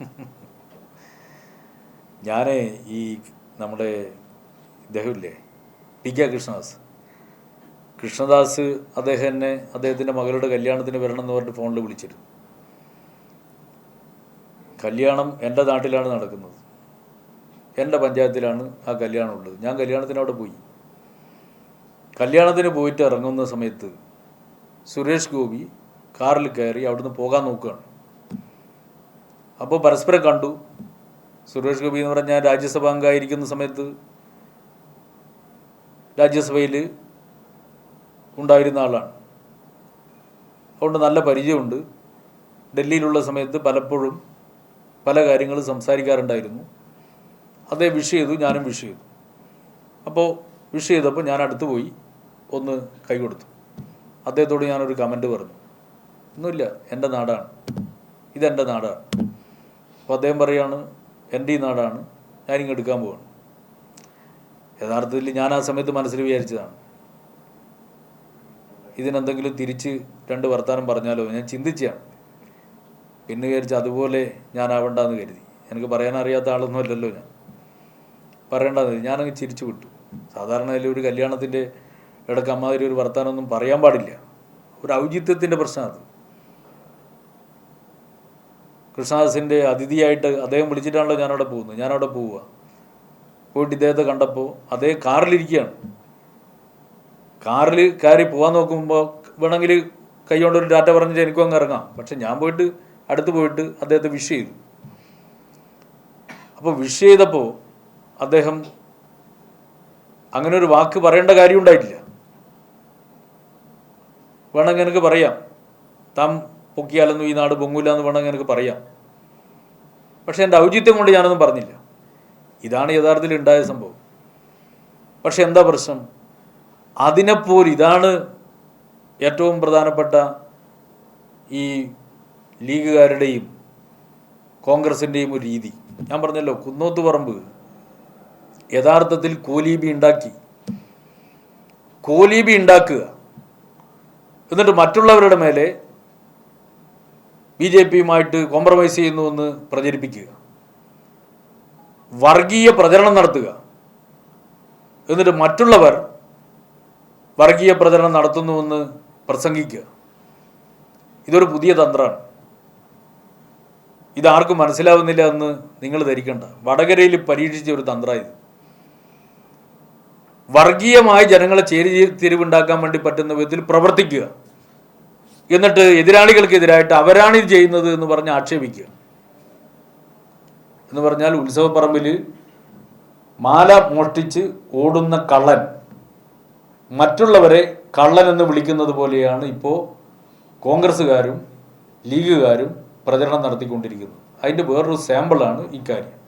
ഞാൻ ഈ നമ്മുടെ ഇദ്ദേഹമില്ലേ പി കെ കൃഷ്ണദാസ്. കൃഷ്ണദാസ് അദ്ദേഹം എന്നെ അദ്ദേഹത്തിന്റെ മകളുടെ കല്യാണത്തിന് വരണം എന്ന് പറഞ്ഞിട്ട് ഫോണിൽ വിളിച്ചിരുന്നു. കല്യാണം എന്റെ നാട്ടിലാണ് നടക്കുന്നത്. എന്റെ പഞ്ചായത്തിലാണ് ആ കല്യാണം ഉള്ളത്. ഞാൻ കല്യാണത്തിന് അവിടെ പോയി. കല്യാണത്തിന് പോയിട്ട് ഇറങ്ങുന്ന സമയത്ത് സുരേഷ് ഗോപി കാറിൽ കയറി അവിടുന്ന് പോകാൻ നോക്കുകയാണ്. അപ്പോൾ പരസ്പരം കണ്ടു. സുരേഷ് ഗോപി എന്ന് പറഞ്ഞാൽ രാജ്യസഭ അംഗമായിരിക്കുന്ന സമയത്ത് രാജ്യസഭയിൽ ഉണ്ടായിരുന്ന ആളാണ്. അതുകൊണ്ട് നല്ല പരിചയമുണ്ട്. ഡൽഹിയിലുള്ള സമയത്ത് പലപ്പോഴും പല കാര്യങ്ങളും സംസാരിക്കാറുണ്ടായിരുന്നു. അതേ വിഷ് ചെയ്തു ഞാനും വിഷ് ചെയ്തു. അപ്പോൾ വിഷ് ചെയ്തപ്പോൾ ഞാൻ അടുത്ത് പോയി ഒന്ന് കൈ കൊടുത്തു. അദ്ദേഹത്തോട് ഞാനൊരു കമന്റ് പറഞ്ഞു. ഒന്നുമില്ല എന്റെ നാടാണ്. ഇതെന്റെ നാടാണ്. അപ്പോൾ അദ്ദേഹം പറയാണ് എന്റെ ഈ നാടാണ്. ഞാനിങ്ങ് എടുക്കാൻ പോവാണ്. യഥാർത്ഥത്തിൽ ഞാൻ ആ സമയത്ത് മനസ്സിൽ വിചാരിച്ചതാണ്. ഇതിനെന്തെങ്കിലും തിരിച്ച് രണ്ട് വർത്താനം പറഞ്ഞാലോ? ഞാൻ ചിന്തിച്ചാണ് പിന്നെ വിചാരിച്ച് അതുപോലെ ഞാൻ ഞാനാവണ്ടെന്ന് കരുതി. എനിക്ക് പറയാൻ അറിയാത്ത ആളൊന്നും അല്ലല്ലോ ഞാൻ. പറയേണ്ടത് ഞാനങ്ങ് ചിരിച്ചു വിട്ടു. സാധാരണ ഒരു കല്യാണത്തിന്റെ ഇടയ്ക്ക് അമ്മാതിരി ഒരു വർത്തമാനമൊന്നും പറയാൻ പാടില്ല. ഒരു ഔചിത്യത്തിന്റെ പ്രശ്നം അത്. കൃഷ്ണദാസിന്റെ അതിഥിയായിട്ട് അദ്ദേഹം വിളിച്ചിട്ടാണല്ലോ ഞാനവിടെ പോകുന്നത്. ഞാനവിടെ പോവുക. പോയിട്ട് ഇദ്ദേഹത്തെ കണ്ടപ്പോൾ അദ്ദേഹം കാറിലിരിക്കുകയാണ്. കാറിൽ കയറി പോകാൻ നോക്കുമ്പോൾ വേണമെങ്കിൽ കൈകൊണ്ടൊരു ഡാറ്റ പറഞ്ഞിട്ട് എനിക്കും അങ്ങ് ഇറങ്ങാം. പക്ഷെ ഞാൻ പോയിട്ട് അടുത്ത് പോയിട്ട് അദ്ദേഹത്തെ വിഷ് ചെയ്തു. അപ്പോൾ വിഷ് ചെയ്തപ്പോൾ അദ്ദേഹം അങ്ങനെ ഒരു വാക്ക് പറയേണ്ട കാര്യം ഉണ്ടായിട്ടില്ല. വേണമെങ്കിൽ എനിക്ക് പറയാം. താൻ പൊക്കിയാലൊന്നും ഈ നാട് പൊങ്ങൂല എന്ന് വേണമെങ്കിൽ എനിക്ക് പറയാം. പക്ഷെ എന്റെ ഔചിത്യം കൊണ്ട് ഞാനൊന്നും പറഞ്ഞില്ല. ഇതാണ് യഥാർത്ഥത്തിൽ ഉണ്ടായ സംഭവം. പക്ഷെ എന്താ പ്രശ്നം? അതിനെപ്പോലും ഇതാണ് ഏറ്റവും പ്രധാനപ്പെട്ട ഈ ലീഗുകാരുടെയും കോൺഗ്രസിന്റെയും ഒരു രീതി. ഞാൻ പറഞ്ഞല്ലോ കുന്നോത്ത് പറമ്പ് യഥാർത്ഥത്തിൽ കോലീബി ഉണ്ടാക്കി. കോലീബി ഉണ്ടാക്കുക. എന്നിട്ട് മറ്റുള്ളവരുടെ മേലെ ബി ജെ പിയുമായിട്ട് കോംപ്രമൈസ് ചെയ്യുന്നുവെന്ന് പ്രചരിപ്പിക്കുക. വർഗീയ പ്രചരണം നടത്തുക. എന്നിട്ട് മറ്റുള്ളവർ വർഗീയ പ്രചരണം നടത്തുന്നുവെന്ന് പ്രസംഗിക്കുക. ഇതൊരു പുതിയ തന്ത്രമാണ്. ഇതാർക്കും മനസ്സിലാവുന്നില്ല എന്ന് നിങ്ങൾ ധരിക്കണ്ട. വടകരയിൽ പരീക്ഷിച്ച ഒരു തന്ത്ര ഇത് വർഗീയമായി ജനങ്ങളെ ചേരി തിരിവുണ്ടാക്കാൻ വേണ്ടി പറ്റുന്ന വിധത്തിൽ പ്രവർത്തിക്കുക. എന്നിട്ട് എതിരാളികൾക്കെതിരായിട്ട് അവരാണ് ഇത് ചെയ്യുന്നത് എന്ന് പറഞ്ഞ് ആക്ഷേപിക്കുക. എന്ന് പറഞ്ഞാൽ ഉത്സവപ്പറമ്പിൽ മാല മോഷ്ടിച്ച് ഓടുന്ന കള്ളൻ മറ്റുള്ളവരെ കള്ളൻ എന്ന് വിളിക്കുന്നത് പോലെയാണ് ഇപ്പോൾ കോൺഗ്രസ്സുകാരും ലീഗുകാരും പ്രചരണം നടത്തിക്കൊണ്ടിരിക്കുന്നത്. അതിന്റെ വേറൊരു സാമ്പിളാണ് ഇക്കാര്യം